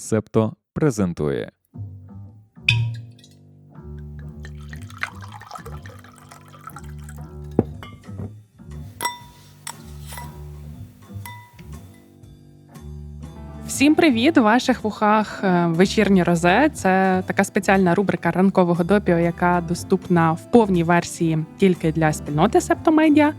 Септо презентує. Всім привіт! У ваших вухах е, вечірнє розе. Це така спеціальна рубрика ранкового допіо, яка доступна в повній версії тільки для спільноти Септомедіа.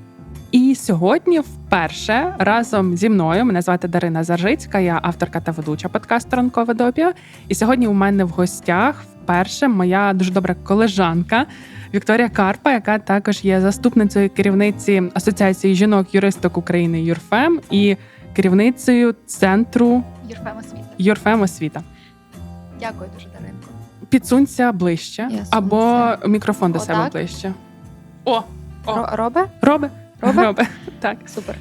І сьогодні, вперше, разом зі мною мене звати Дарина Заржицька, я авторка та ведуча подкасту Ранкове допіо. І сьогодні у мене в гостях вперше моя дуже добра колежанка Вікторія Карпа, яка також є заступницею керівниці Асоціації жінок-юристок України ЮРФЕМ і керівницею центру Юрфем освіти. Юрфем освіта. Дякую дуже, Даринко. Підсунься ближче Я або мікрофон до себе ближче. О, О. Ро- Робе? Роби. Робе? Так. Супер.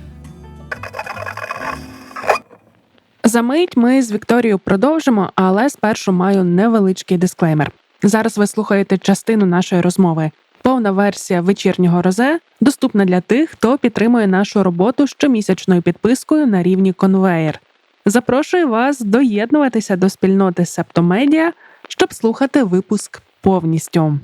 За мить ми з Вікторією продовжимо, але спершу маю невеличкий дисклеймер. Зараз ви слухаєте частину нашої розмови. Повна версія вечірнього розе доступна для тих, хто підтримує нашу роботу щомісячною підпискою на рівні конвеєр. Запрошую вас доєднуватися до спільноти Септомедіа, щоб слухати випуск повністю.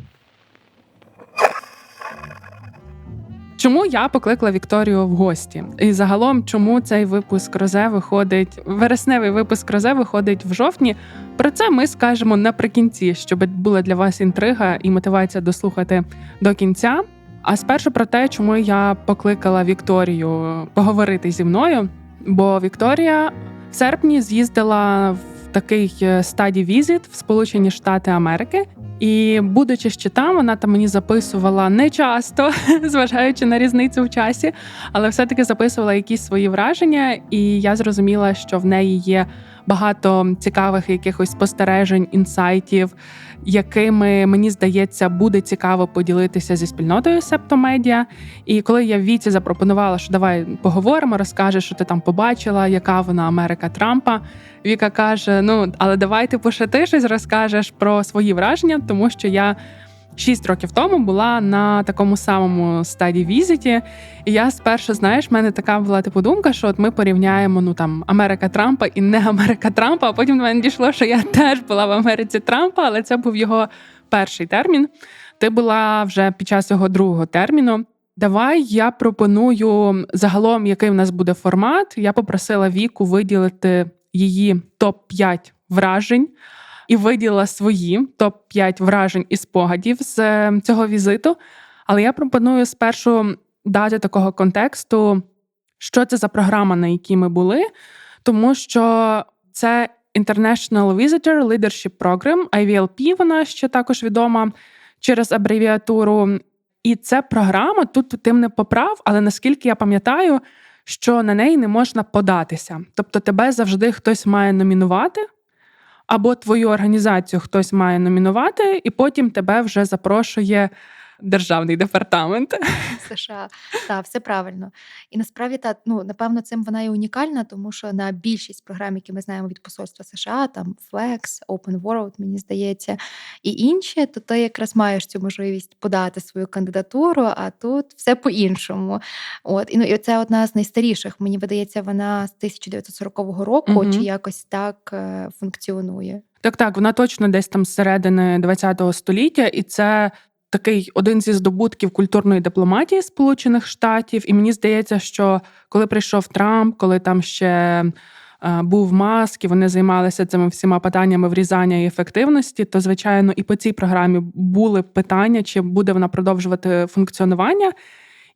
Чому я покликала Вікторію в гості? І загалом, чому цей випуск розе виходить, вересневий випуск розе виходить в жовтні? Про це ми скажемо наприкінці, щоб була для вас інтрига і мотивація дослухати до кінця. А спершу про те, чому я покликала Вікторію поговорити зі мною. Бо Вікторія в серпні з'їздила в такий стаді візит в Сполучені Штати Америки. І будучи ще там, вона там мені записувала не часто, зважаючи на різницю в часі, але все-таки записувала якісь свої враження, і я зрозуміла, що в неї є багато цікавих якихось спостережень, інсайтів, якими мені здається буде цікаво поділитися зі спільнотою Септомедіа. І коли я Віці запропонувала, що давай поговоримо, розкажеш, що ти там побачила, яка вона Америка Трампа. Віка каже: Ну, але давай ти щось розкажеш про свої враження, тому що я. Шість років тому була на такому самому стаді візиті, і я спершу, знаєш, в мене така була типу думка, що от ми порівняємо ну там Америка Трампа і не Америка Трампа. А потім до мене дійшло, що я теж була в Америці Трампа, але це був його перший термін. Ти була вже під час його другого терміну. Давай я пропоную загалом, який в нас буде формат. Я попросила Віку виділити її топ 5 вражень і виділила свої топ 5 вражень і спогадів з е, цього візиту. Але я пропоную спершу дати такого контексту, що це за програма, на якій ми були, тому що це International Visitor Leadership Program, IVLP, вона ще також відома через абревіатуру. І це програма, тут ти мене поправ, але наскільки я пам'ятаю, що на неї не можна податися. Тобто тебе завжди хтось має номінувати, або твою організацію хтось має номінувати, і потім тебе вже запрошує державний департамент. США. Так, все правильно. І насправді та ну напевно цим вона і унікальна, тому що на більшість програм, які ми знаємо від посольства США, там Flex, Open World, мені здається, і інші, то ти якраз маєш цю можливість подати свою кандидатуру, а тут все по-іншому. От і ну і це одна з найстаріших. Мені видається, вона з 1940 року, Мгм. чи якось так е, функціонує. Так, так, вона точно десь там з середини ХХ століття, і це такий один зі здобутків культурної дипломатії Сполучених Штатів. І мені здається, що коли прийшов Трамп, коли там ще е, був Маск, і вони займалися цими всіма питаннями врізання і ефективності, то звичайно і по цій програмі були питання, чи буде вона продовжувати функціонування.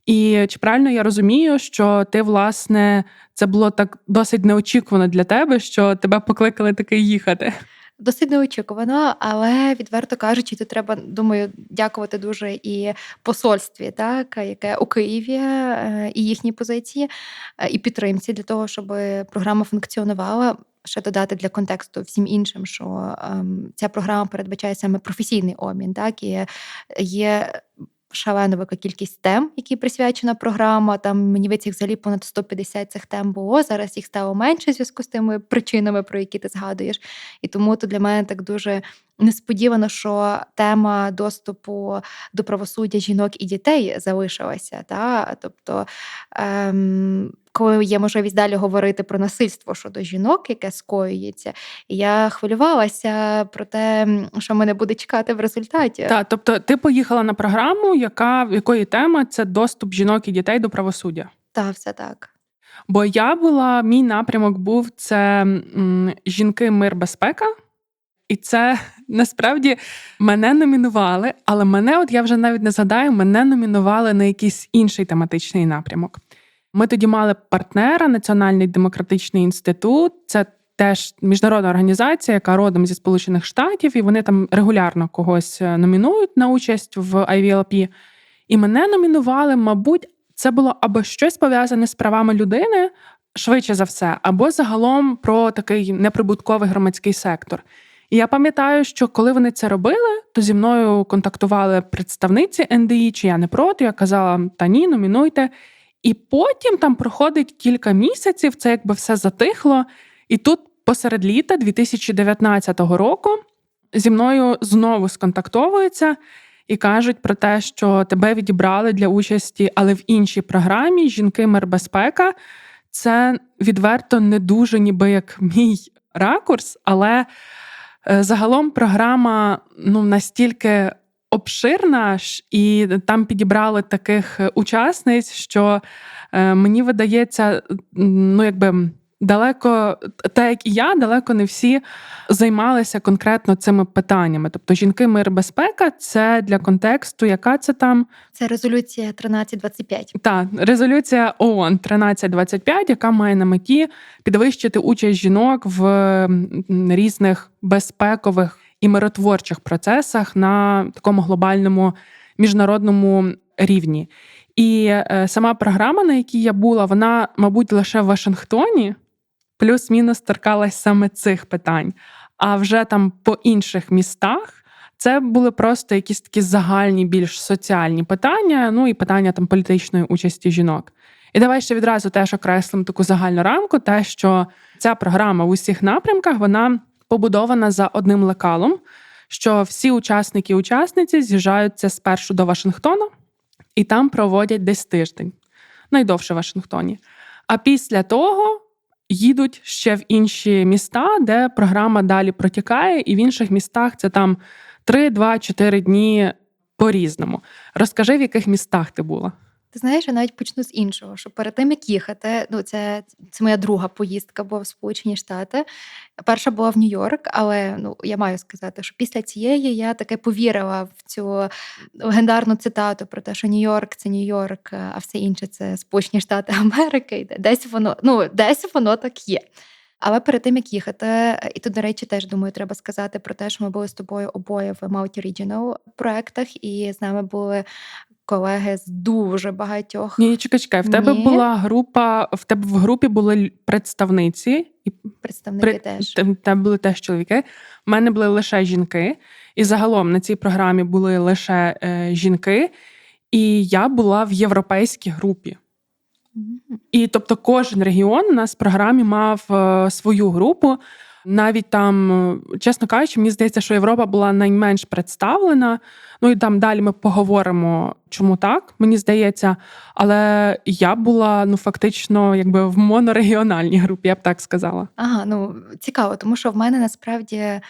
І чи правильно я розумію, що ти, власне, це було так досить неочікувано для тебе, що тебе покликали таки їхати? Досить неочікувано, але відверто кажучи, тут треба, думаю, дякувати дуже і посольстві, так яке у Києві е, і їхній позиції, е, і підтримці для того, щоб програма функціонувала. Ще додати для контексту всім іншим, що ем, ця програма передбачає саме професійний обмін, так і є шалена кількість тем, які присвячена програма. Там мені виці взагалі понад 150 цих тем було. Зараз їх стало менше в зв'язку з тими причинами, про які ти згадуєш. І тому то для мене так дуже несподівано, що тема доступу до правосуддя жінок і дітей залишилася. Та? Тобто, ем, коли є можливість далі говорити про насильство щодо жінок, яке скоюється, я хвилювалася про те, що мене буде чекати в результаті. Так, тобто ти поїхала на програму, яка в якої тема це доступ жінок і дітей до правосуддя. Та, все так. Бо я була, мій напрямок був це м, жінки, мир, безпека. І це насправді мене номінували, але мене, от я вже навіть не згадаю, мене номінували на якийсь інший тематичний напрямок. Ми тоді мали партнера Національний демократичний інститут. Це теж міжнародна організація, яка родом зі Сполучених Штатів, і вони там регулярно когось е, номінують на участь в IVLP. І мене номінували, мабуть, це було або щось пов'язане з правами людини, швидше за все, або загалом про такий неприбутковий громадський сектор. І я пам'ятаю, що коли вони це робили, то зі мною контактували представниці НДІ, чи я не проти. Я казала, та ні, номінуйте. І потім там проходить кілька місяців, це якби все затихло. І тут посеред літа 2019 року зі мною знову сконтактовуються і кажуть про те, що тебе відібрали для участі, але в іншій програмі Жінки мир безпека. Це відверто не дуже, ніби як мій ракурс, але загалом програма ну настільки обширна і там підібрали таких учасниць, що е, мені видається, ну якби. Далеко, так як і я, далеко не всі займалися конкретно цими питаннями. Тобто, жінки, мир, безпека це для контексту, яка це там Це резолюція 1325. та резолюція ООН 1325, яка має на меті підвищити участь жінок в різних безпекових і миротворчих процесах на такому глобальному міжнародному рівні. І е, сама програма, на якій я була, вона, мабуть, лише в Вашингтоні, плюс-мінус торкалась саме цих питань. А вже там по інших містах це були просто якісь такі загальні, більш соціальні питання, ну і питання там політичної участі жінок. І давай ще відразу теж окреслимо таку загальну рамку, те, що ця програма в усіх напрямках вона побудована за одним лекалом, що всі учасники і учасниці з'їжджаються спершу до Вашингтона і там проводять десь тиждень, найдовше в Вашингтоні. А після того їдуть ще в інші міста, де програма далі протікає, і в інших містах це там 3, 2, 4 дні по-різному. Розкажи, в яких містах ти була? Ти знаєш, я навіть почну з іншого, що перед тим як їхати, ну це, це моя друга поїздка була в Сполучені Штати. Перша була в Нью-Йорк, але ну я маю сказати, що після цієї я таки повірила в цю легендарну цитату про те, що Нью-Йорк це Нью-Йорк, а все інше це Сполучені Штати Америки. Десь воно ну десь воно так є. Але перед тим як їхати, і тут, до речі, теж думаю, треба сказати про те, що ми були з тобою обоє в Multi Regional проектах, і з нами були колеги з дуже багатьох. Ні, чекай, чекай. В тебе була група, в тебе в групі були представниці, і Представники при- теж. в тебе були теж чоловіки. В мене були лише жінки. І загалом на цій програмі були лише е, жінки. І я була в європейській групі. Мгм. І тобто кожен регіон у нас в програмі мав е, свою групу. Навіть там, е, чесно кажучи, мені здається, що Європа була найменш представлена. Ну і там далі ми поговоримо, чому так, мені здається. Але я була ну фактично якби в монорегіональній групі, я б так сказала. Ага, ну цікаво, тому що в мене насправді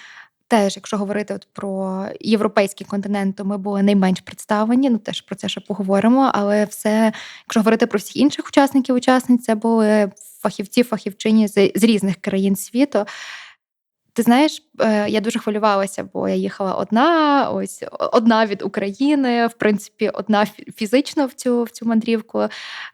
теж, якщо говорити от про європейський континент, то ми були найменш представлені. Ну теж про це ще поговоримо. Але все, якщо говорити про всіх інших учасників, учасниць, це були фахівці, фахівчині з, з різних країн світу. Ти знаєш, е, я дуже хвилювалася, бо я їхала одна, ось одна від України, в принципі, одна фізично в цю, в цю мандрівку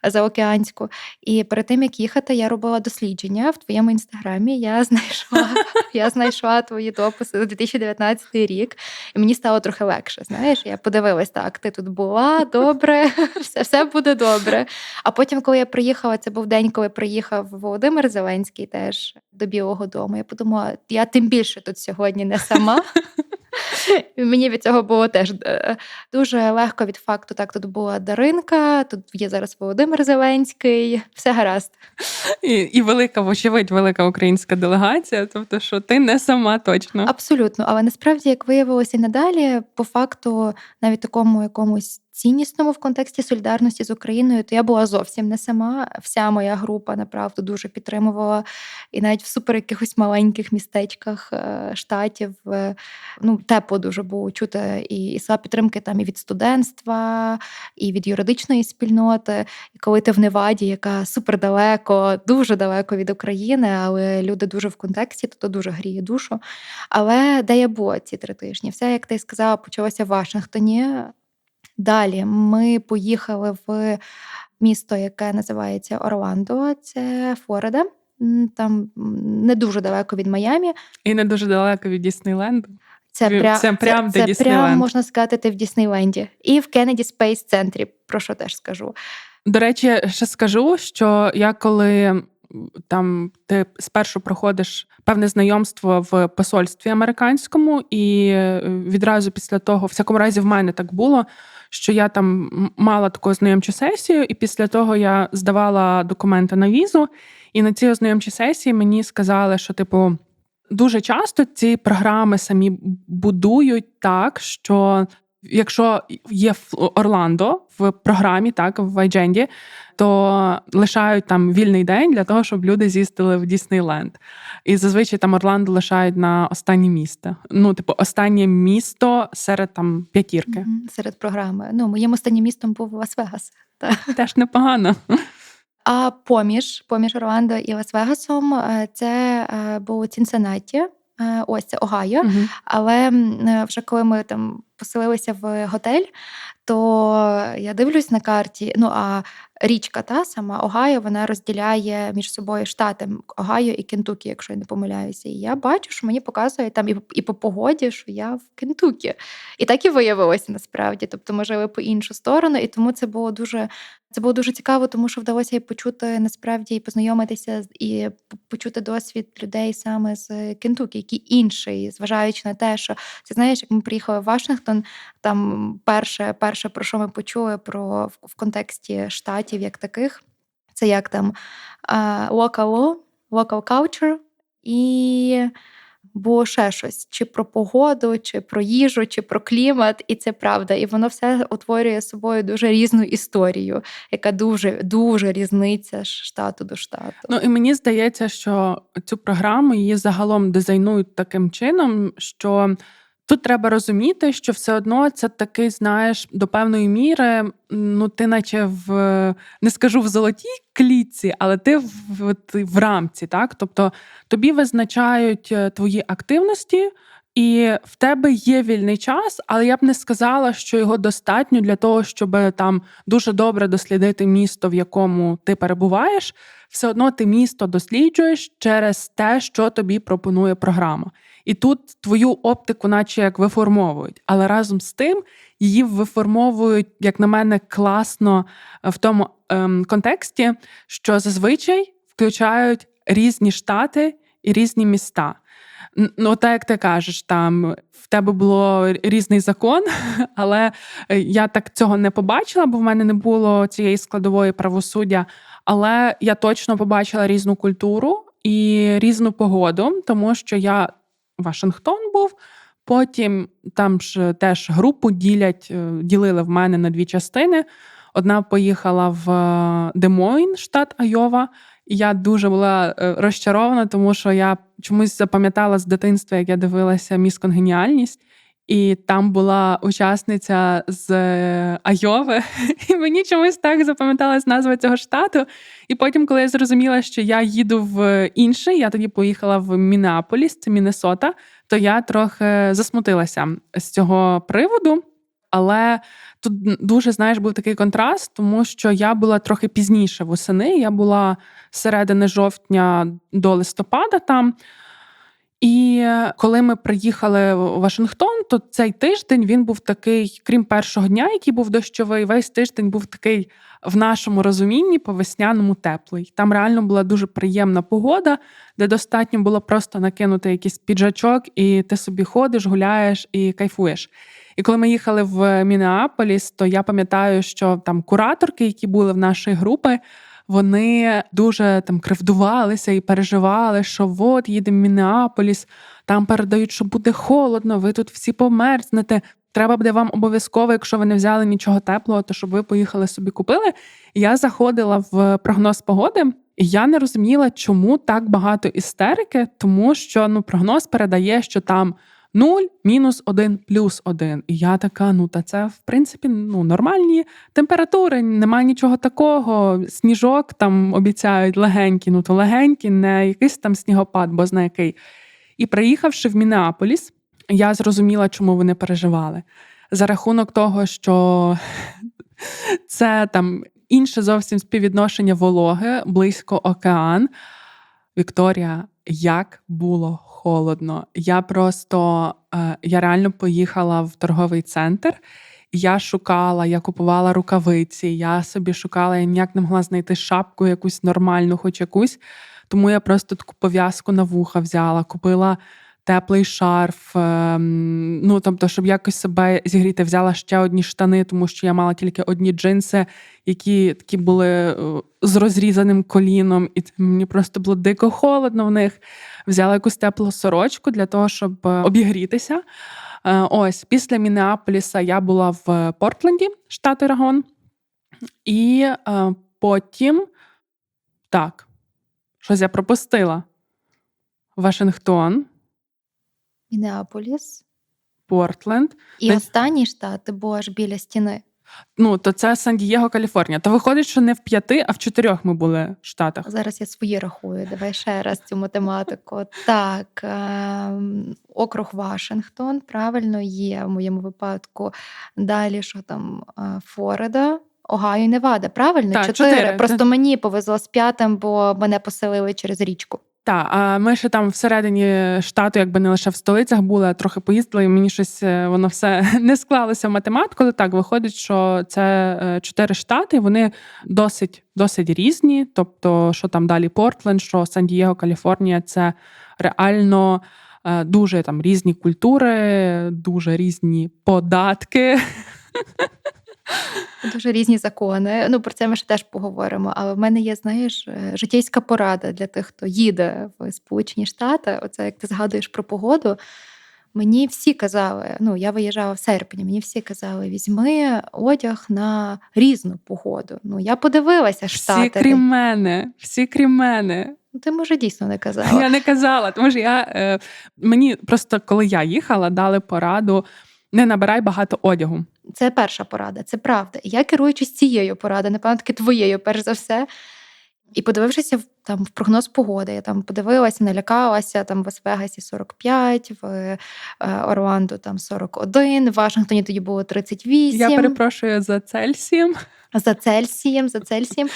заокеанську. І перед тим як їхати, я робила дослідження в твоєму інстаграмі. Я знайшла, я знайшла твої дописи за 2019 рік, і мені стало трохи легше. Знаєш, я подивилась, так, ти тут була, добре, все, все буде добре. А потім, коли я приїхала, це був день, коли приїхав Володимир Зеленський теж до Білого Дому. Я подумала, я тим більше тут сьогодні не сама. Мені від цього було теж е, дуже легко від факту. Так, тут була Даринка, тут є зараз Володимир Зеленський, все гаразд. І, і велика, вочевидь, велика українська делегація. Тобто, що ти не сама точно. Абсолютно, але насправді, як виявилося і надалі, по факту, навіть такому якомусь ціннісному в контексті солідарності з Україною, то я була зовсім не сама. Вся моя група направду дуже підтримувала. І навіть в супер якихось маленьких містечках е, штатів е, ну, тепло дуже було чути і, і слова підтримки там і від студентства, і від юридичної спільноти. І коли ти в Неваді, яка супер далеко, дуже далеко від України, але люди дуже в контексті, то, то дуже гріє душу. Але де я була ці три тижні? Все, як ти сказала, почалося в Вашингтоні. Далі ми поїхали в місто, яке називається Орландо, це Флорида. Там не дуже далеко від Майамі. І не дуже далеко від Діснейленду. Це, Ви- пря... це прям де це, це прям, можна сказати, ти в Діснейленді. І в Кеннеді Спейс центрі, про що теж скажу. До речі, ще скажу, що я коли там ти спершу проходиш певне знайомство в посольстві американському, і е, відразу після того, в всякому разі, в мене так було. Що я там мала таку ознайомчу сесію, і після того я здавала документи на візу. І на цій ознайомчій сесії мені сказали, що типу дуже часто ці програми самі будують так, що якщо є Орландо в програмі, так в Айдженді, то лишають там вільний день для того, щоб люди з'їздили в Діснейленд. І зазвичай там Орландо лишають на останнє місто. Ну, типу, останнє місто серед там п'ятірки. Мгм, Серед програми. Ну, моїм останнім містом був Лас-Вегас. Теж непогано. А поміж, поміж Орландо і Лас-Вегасом, е, це е, було Цінциннаті. Е, Ось це Огайо. Мгм. Але вже коли ми там поселилися в готель, то я дивлюсь на карті. Ну а річка та сама Огайо, вона розділяє між собою штати Огайо і Кентукі, якщо я не помиляюся. І я бачу, що мені показує там і, і по погоді, що я в Кентукі. І так і виявилося насправді. Тобто ми жили по іншу сторону, і тому це було дуже. Це було дуже цікаво, тому що вдалося і почути насправді і познайомитися і почути досвід людей саме з Кентукі, який інший, зважаючи на те, що це знаєш, як ми приїхали в Вашингтон, там перше, перше про що ми почули про в контексті штатів як таких, це як там local law, local culture і було ще щось, чи про погоду, чи про їжу, чи про клімат, і це правда. І воно все утворює собою дуже різну історію, яка дуже дуже різниця з штату до штату. Ну і мені здається, що цю програму її загалом дизайнують таким чином, що тут треба розуміти, що все одно це такий, знаєш, до певної міри, ну ти, наче в не скажу в золотій клітці, але ти в, ти в рамці, так? Тобто тобі визначають е, твої активності. І в тебе є вільний час, але я б не сказала, що його достатньо для того, щоб там дуже добре дослідити місто, в якому ти перебуваєш. Все одно ти місто досліджуєш через те, що тобі пропонує програма. І тут твою оптику, наче як виформовують, але разом з тим її виформовують, як на мене, класно е, в тому ем, контексті, що зазвичай включають різні штати і різні міста. Ну, так як ти кажеш, там в тебе було різний закон, але е, я так цього не побачила, бо в мене не було цієї складової правосуддя. Але я точно побачила різну культуру і різну погоду, тому що я Вашингтон був. Потім там ж теж групу ділять, е, ділили в мене на дві частини. Одна поїхала в е, Демойн, штат Айова. І я дуже була е, розчарована, тому що я чомусь запам'ятала з дитинства, як я дивилася міс Конгеніальність, і там була учасниця з е, Айови, і мені чомусь так запам'яталась назва цього штату. І потім, коли я зрозуміла, що я їду в інший, я тоді поїхала в Мінеаполіс, це Міннесота, то я трохи засмутилася з цього приводу. Але тут дуже знаєш був такий контраст, тому що я була трохи пізніше восени. Я була середини жовтня до листопада там. І коли ми приїхали в Вашингтон, то цей тиждень він був такий, крім першого дня, який був дощовий, весь тиждень був такий в нашому розумінні по весняному теплий. Там реально була дуже приємна погода, де достатньо було просто накинути якийсь піджачок, і ти собі ходиш, гуляєш і кайфуєш. І коли ми їхали в Мінеаполіс, то я пам'ятаю, що там кураторки, які були в нашої групи, вони дуже там кривдувалися і переживали, що от їдемо в Мінеаполіс, там передають, що буде холодно, ви тут всі померзнете. Треба буде вам обов'язково, якщо ви не взяли нічого теплого, то щоб ви поїхали собі купили. Я заходила в прогноз погоди, і я не розуміла, чому так багато істерики, тому що ну прогноз передає, що там 0, мінус 1, плюс 1. І я така, ну та це в принципі ну нормальні температури, немає нічого такого. Сніжок там обіцяють легенький, ну то легенький, не якийсь там снігопад, бо зна який. І приїхавши в Мінеаполіс, я зрозуміла, чому вони переживали. За рахунок того, що це там інше зовсім співвідношення вологи, близько океан. Вікторія, як було холодно. Я просто е, я реально поїхала в торговий центр. Я шукала, я купувала рукавиці, я собі шукала, я ніяк не могла знайти шапку якусь нормальну, хоч якусь. Тому я просто таку пов'язку на вуха взяла, купила теплий шарф. ем, Ну, тобто, щоб якось себе зігріти, взяла ще одні штани, тому що я мала тільки одні джинси, які такі були е, з розрізаним коліном, і мені просто було дико холодно в них. Взяла якусь теплу сорочку для того, щоб е, обігрітися. Е, Ось після Мінеаполіса я була в Портленді, штат Орегон. І потім так, щось я пропустила. Вашингтон, Мінеаполіс. Портленд. І Десь- останній штат, був аж біля стіни. Ну, то це Сан-Дієго, Каліфорнія. То виходить, що не в п'яти, а в чотирьох ми були штатах. Зараз я свої рахую. Давай ще раз цю математику. Так, ем, округ Вашингтон, правильно, є в моєму випадку. Далі, що там, е, Флорида, Огайо і Невада, правильно? Так, чотири. чотири. Просто мені повезло з п'ятим, бо мене поселили через річку. Так, а ми ще там всередині штату, якби не лише в столицях були, а трохи поїздили, і мені щось е, воно все не склалося в математику. Але так виходить, що це е, чотири штати, вони досить досить різні. Тобто, що там далі Портленд, що Сан-Дієго, Каліфорнія, це реально. е, Дуже там різні культури, дуже різні податки. Дуже різні закони. Ну, про це ми ще теж поговоримо. Але в мене є, знаєш, е, житейська порада для тих, хто їде в Сполучені Штати. Оце як ти згадуєш про погоду. Мені всі казали, ну я виїжджала в серпні, мені всі казали, візьми одяг на різну погоду. Ну я подивилася штати. Всі крім мене, всі крім мене. Ну, Ти може дійсно не казала. Я не казала, тому що я е, мені просто коли я їхала, дали пораду не набирай багато одягу. Це перша порада, це правда. Я керуючись цією порадою, напевно, таки твоєю, перш за все. І подивившися там в прогноз погоди, я там подивилася, налякалася там в Лас-Вегасі 45, в е, Орландо там 41, в Вашингтоні тоді було 38. Я перепрошую за Цельсієм. За Цельсієм, за Цельсієм.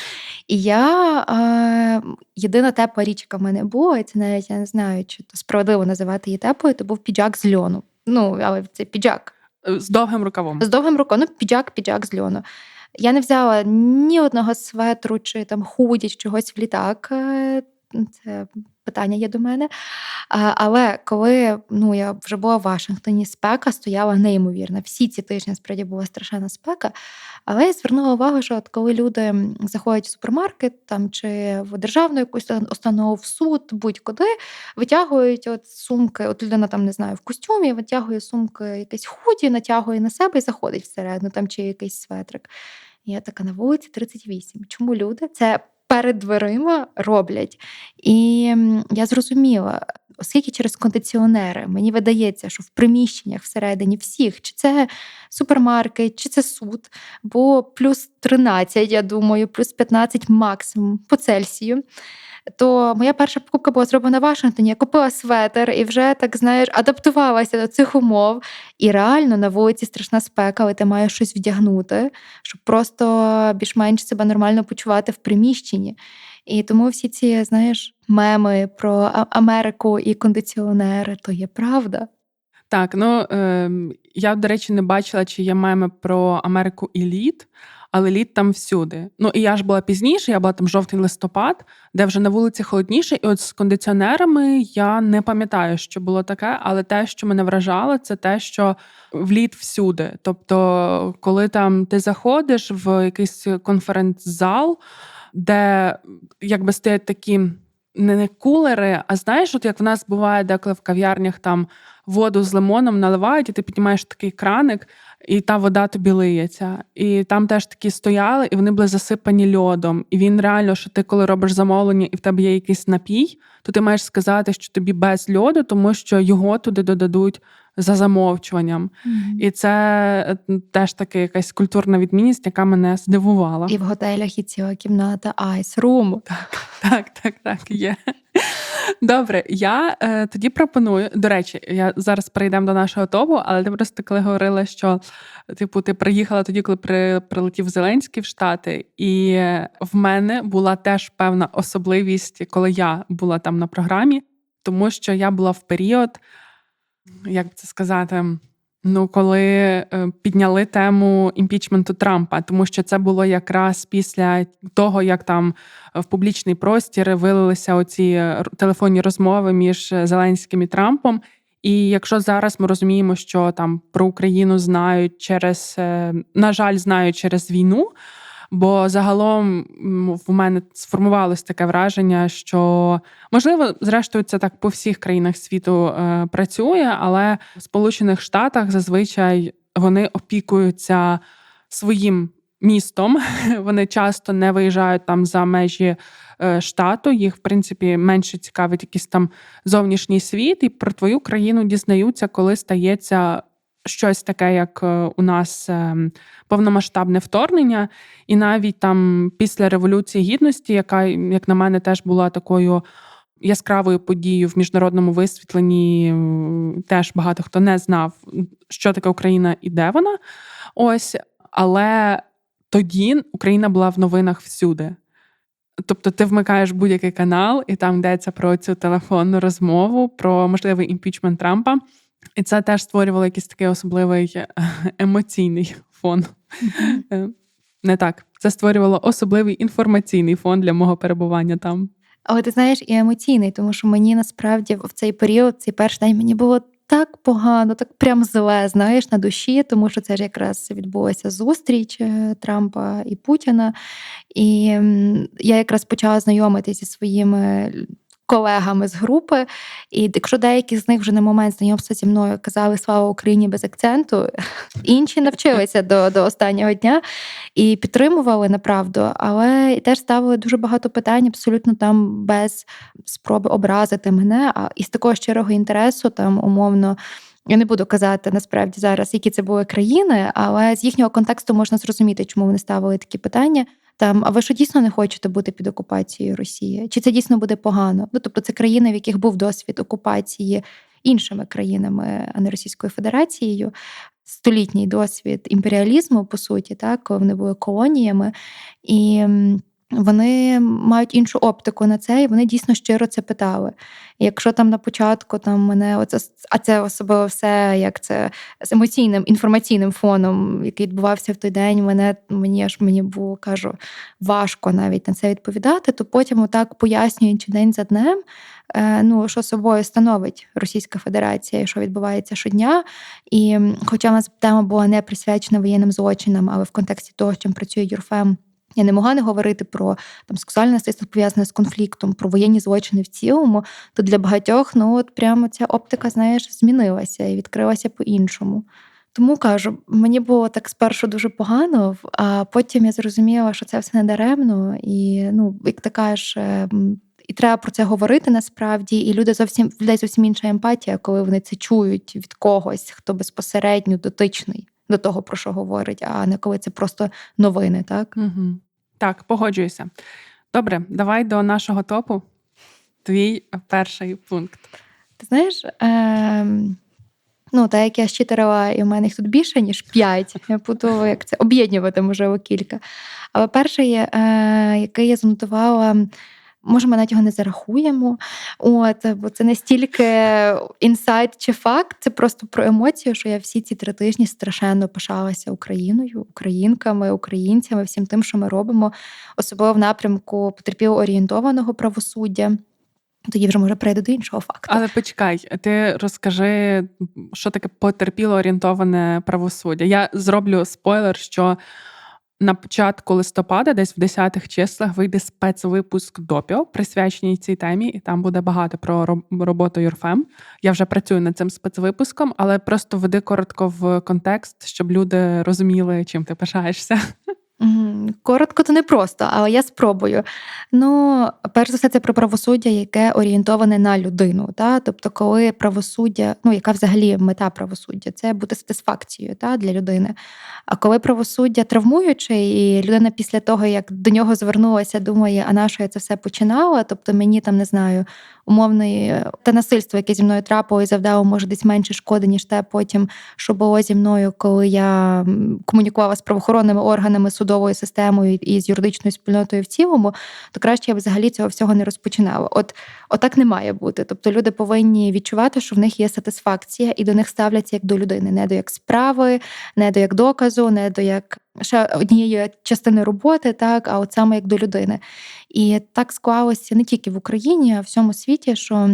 І я е, єдина тепла річ, яка в мене була, і це навіть я не знаю, чи то справедливо називати її теплою, то був піджак з льону. Ну, але це піджак З довгим рукавом. з довгим рукавом, ну, піджак, піджак з льону. Я не взяла ні одного светру чи там худі, чи чогось в літак. Це питання є до мене. Але коли ну, я вже була в Вашингтоні, спека стояла неймовірна. Всі ці тижні справді була страшенна спека. Але я звернула увагу, що от коли люди заходять в супермаркет там, чи в державну якусь установу, в суд, будь-куди, витягують от сумки, от людина там не знаю, в костюмі, витягує сумки, якесь худі, натягує на себе і заходить всередину, там чи якийсь светрик. Я така на вулиці 38. Чому люди це перед дверима роблять? І я зрозуміла, оскільки через кондиціонери мені видається, що в приміщеннях всередині всіх, чи це супермаркет, чи це суд, бо плюс 13, я думаю, плюс 15 максимум по Цельсію. То моя перша покупка була зроблена в Вашингтоні. Я купила светр і вже так знаєш, адаптувалася до цих умов. І реально на вулиці страшна спека, але ти маєш щось вдягнути, щоб просто більш-менш себе нормально почувати в приміщенні. І тому всі ці, знаєш, меми про Америку і кондиціонери то є правда. Так, ну е, я, до речі, не бачила, чи є меми про Америку і лід, але лід там всюди. Ну і я ж була пізніше, я була там жовтий листопад, де вже на вулиці холодніше, і от з кондиціонерами я не пам'ятаю, що було таке, але те, що мене вражало, це те, що в лід всюди. Тобто, коли там ти заходиш в якийсь конференц-зал, де якби стоять такі. Не не кулери, а знаєш, от як в нас буває деколи в кав'ярнях там воду з лимоном наливають, і ти піднімаєш такий краник, і та вода тобі лиється. І там теж такі стояли, і вони були засипані льодом. І він реально, що ти, коли робиш замовлення, і в тебе є якийсь напій, то ти маєш сказати, що тобі без льоду, тому що його туди додадуть за замовчуванням. Мгм. І це е, теж таки якась культурна відмінність, яка мене здивувала. І в готелях є ціла кімната Ice Room. Так, так, так, є. Добре, я е, тоді пропоную. До речі, я зараз перейдемо до нашого топу, але ти просто коли говорила, що типу ти приїхала тоді, коли при, прилетів Зеленський в Штати, і в мене була теж певна особливість, коли я була там на програмі, тому що я була в період, як це сказати. Ну, коли е, підняли тему імпічменту Трампа, тому що це було якраз після того, як там в публічний простір вилилися оці е, телефонні розмови між Зеленським і Трампом. І якщо зараз ми розуміємо, що там про Україну знають через, е, на жаль, знають через війну. Бо загалом в мене сформувалось таке враження, що можливо, зрештою, це так по всіх країнах світу е, працює, але в Сполучених Штатах зазвичай вони опікуються своїм містом. Вони часто не виїжджають там за межі е, штату. Їх, в принципі, менше цікавить якийсь там зовнішній світ, і про твою країну дізнаються, коли стається щось таке, як е, у нас е, повномасштабне вторгнення, і навіть там після Революції Гідності, яка, як на мене, теж була такою. Яскравою подією в міжнародному висвітленні теж багато хто не знав, що таке Україна і де вона. Ось, але тоді Україна була в новинах всюди. Тобто ти вмикаєш будь-який канал, і там йдеться про цю телефонну розмову, про можливий імпічмент Трампа. І це теж створювало якийсь такий особливий е, емоційний фон. Mm-hmm. Не так. Це створювало особливий інформаційний фон для мого перебування там. Але ти знаєш, і емоційний, тому що мені насправді в цей період, цей перший день, мені було так погано, так прям зле, знаєш, на душі, тому що це ж якраз відбулася зустріч е, Трампа і Путіна. І я якраз почала знайомитися зі своїми колегами з групи. І якщо деякі з них вже на момент знайомства зі мною казали Слава Україні без акценту, інші навчилися до до останнього дня і підтримували направду, але теж ставили дуже багато питань, абсолютно там без спроби образити мене. А із такого щирого інтересу, там умовно. Я не буду казати насправді зараз, які це були країни, але з їхнього контексту можна зрозуміти, чому вони ставили такі питання. Там, а ви що дійсно не хочете бути під окупацією Росії? Чи це дійсно буде погано? Ну тобто, це країни, в яких був досвід окупації іншими країнами, а не Російською Федерацією, столітній досвід імперіалізму, по суті, так вони були колоніями і. Вони мають іншу оптику на це, і вони дійсно щиро це питали. Якщо там на початку там мене оце, а це особливо все, як це з емоційним інформаційним фоном, який відбувався в той день, мене мені аж мені було кажу важко навіть на це відповідати. То потім, отак пояснюючи день за днем, е, ну що собою становить Російська Федерація, що відбувається щодня. І хоча в нас тема була не присвячена воєнним злочинам, але в контексті того, чим працює Юрфем. Я не могла не говорити про там сексуальне насильство пов'язане з конфліктом, про воєнні злочини в цілому. То для багатьох ну от прямо ця оптика, знаєш, змінилася і відкрилася по-іншому. Тому кажу, мені було так спершу дуже погано, а потім я зрозуміла, що це все не даремно, і ну, як ти кажеш, і треба про це говорити насправді. І люди зовсім людей зовсім інша емпатія, коли вони це чують від когось, хто безпосередньо дотичний до того, про що говорить, а не коли це просто новини, так? Угу. Так, погоджуюся. Добре, давай до нашого топу. Твій перший пункт. Ти знаєш, е, ну, так як я щитарила, і в мене їх тут більше, ніж п'ять. Я буду як це об'єднувати, можливо, кілька. Але перший, е, який я занотувала, Може, ми навіть його не зарахуємо. От, бо це не стільки інсайт чи факт, це просто про емоцію, що я всі ці три тижні страшенно пишалася Україною, українками, українцями, всім тим, що ми робимо, особливо в напрямку потерпіло орієнтованого правосуддя. Тоді вже може перейду до іншого факту. Але почекай, ти розкажи, що таке потерпіло орієнтоване правосуддя. Я зроблю спойлер, що на початку листопада, десь в 10-х числах, вийде спецвипуск допіо, присвячений цій темі, і там буде багато про роботу Юрфем. Я вже працюю над цим спецвипуском, але просто веди коротко в контекст, щоб люди розуміли, чим ти пишаєшся. Коротко, то не просто, але я спробую. Ну, перш за все, це про правосуддя, яке орієнтоване на людину. Та? Тобто, коли правосуддя, ну яка взагалі мета правосуддя, це бути сатисфакцією та, для людини. А коли правосуддя травмуюче, і людина після того, як до нього звернулася, думає, а на що я це все починала? Тобто мені там не знаю, умовне те насильство, яке зі мною трапило і завдало, може, десь менше шкоди, ніж те потім, що було зі мною, коли я комунікувала з правоохоронними органами, судовою системою і з юридичною спільнотою в цілому, то краще я б взагалі цього всього не розпочинала. От отак не має бути. Тобто люди повинні відчувати, що в них є сатисфакція, і до них ставляться як до людини, не до як справи, не до як доказу, не до як ще однієї частини роботи, так, а от саме як до людини. І так склалося не тільки в Україні, а в всьому світі, що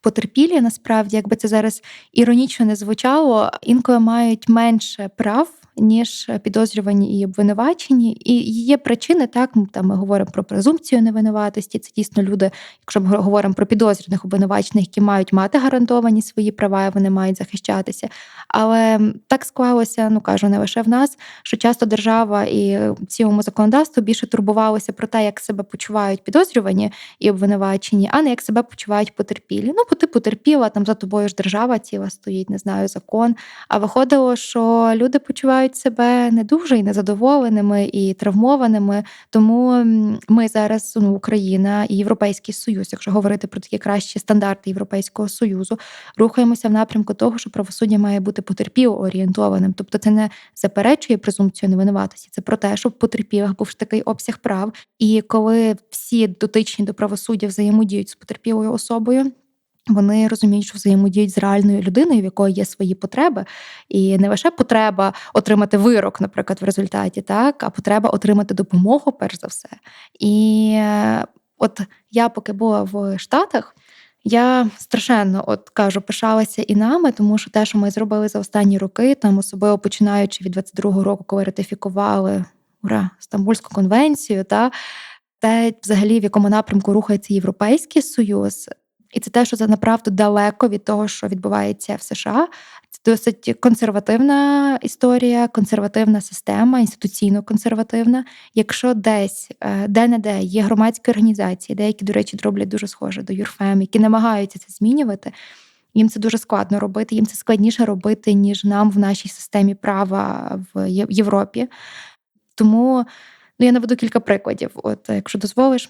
потерпілі, насправді, якби це зараз іронічно не звучало, інколи мають менше прав. Ніж підозрювані і обвинувачені, і є причини, так ми там ми говоримо про презумпцію невинуватості. Це дійсно люди, якщо ми говоримо про підозрюваних обвинувачених, які мають мати гарантовані свої права, вони мають захищатися. Але так склалося, ну кажу, не лише в нас, що часто держава і цілому законодавство більше турбувалося про те, як себе почувають підозрювані і обвинувачені, а не як себе почувають потерпілі. Ну, бо ти потерпіла, там за тобою ж держава ціла стоїть, не знаю, закон. А виходило, що люди почувають себе не дуже і незадоволеними і травмованими. Тому ми зараз, ну, Україна і Європейський Союз, якщо говорити про такі кращі стандарти Європейського Союзу, рухаємося в напрямку того, що правосуддя має бути потерпіло орієнтованим. Тобто, це не заперечує презумпцію невинуватості, це про те, щоб потерпілих був такий обсяг прав. І коли всі дотичні до правосуддя взаємодіють з потерпілою особою. Вони розуміють, що взаємодіють з реальною людиною, в якої є свої потреби, і не лише потреба отримати вирок, наприклад, в результаті, так а потреба отримати допомогу, перш за все. І е, от я поки була в Штатах. Я страшенно от кажу, пишалася і нами, тому що те, що ми зробили за останні роки, там особливо починаючи від 22-го року, коли ратифікували ура, Стамбульську конвенцію, та те, взагалі, в якому напрямку рухається Європейський Союз, і це те, що це направду далеко від того, що відбувається в США. Це досить консервативна історія, консервативна система, інституційно консервативна. Якщо десь е, де-не-де є громадські організації, деякі, до речі, роблять дуже схоже до Юрфем, які намагаються це змінювати. Їм це дуже складно робити, їм це складніше робити, ніж нам в нашій системі права в Європі. Тому ну, я наведу кілька прикладів. От, якщо дозволиш.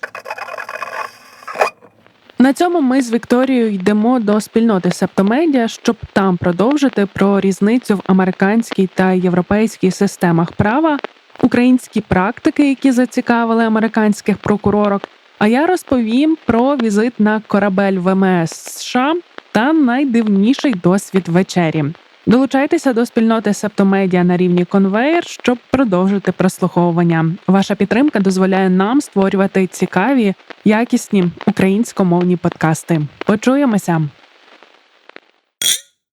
На цьому ми з Вікторією йдемо до спільноти Септомедіа, щоб там продовжити про різницю в американській та європейській системах права, українські практики, які зацікавили американських прокуророк. А я розповім про візит на корабель ВМС США та найдивніший досвід вечері. Долучайтеся до спільноти Септомедіа на рівні конвейер, щоб продовжити прослуховування. Ваша підтримка дозволяє нам створювати цікаві, якісні українськомовні подкасти. Почуємося!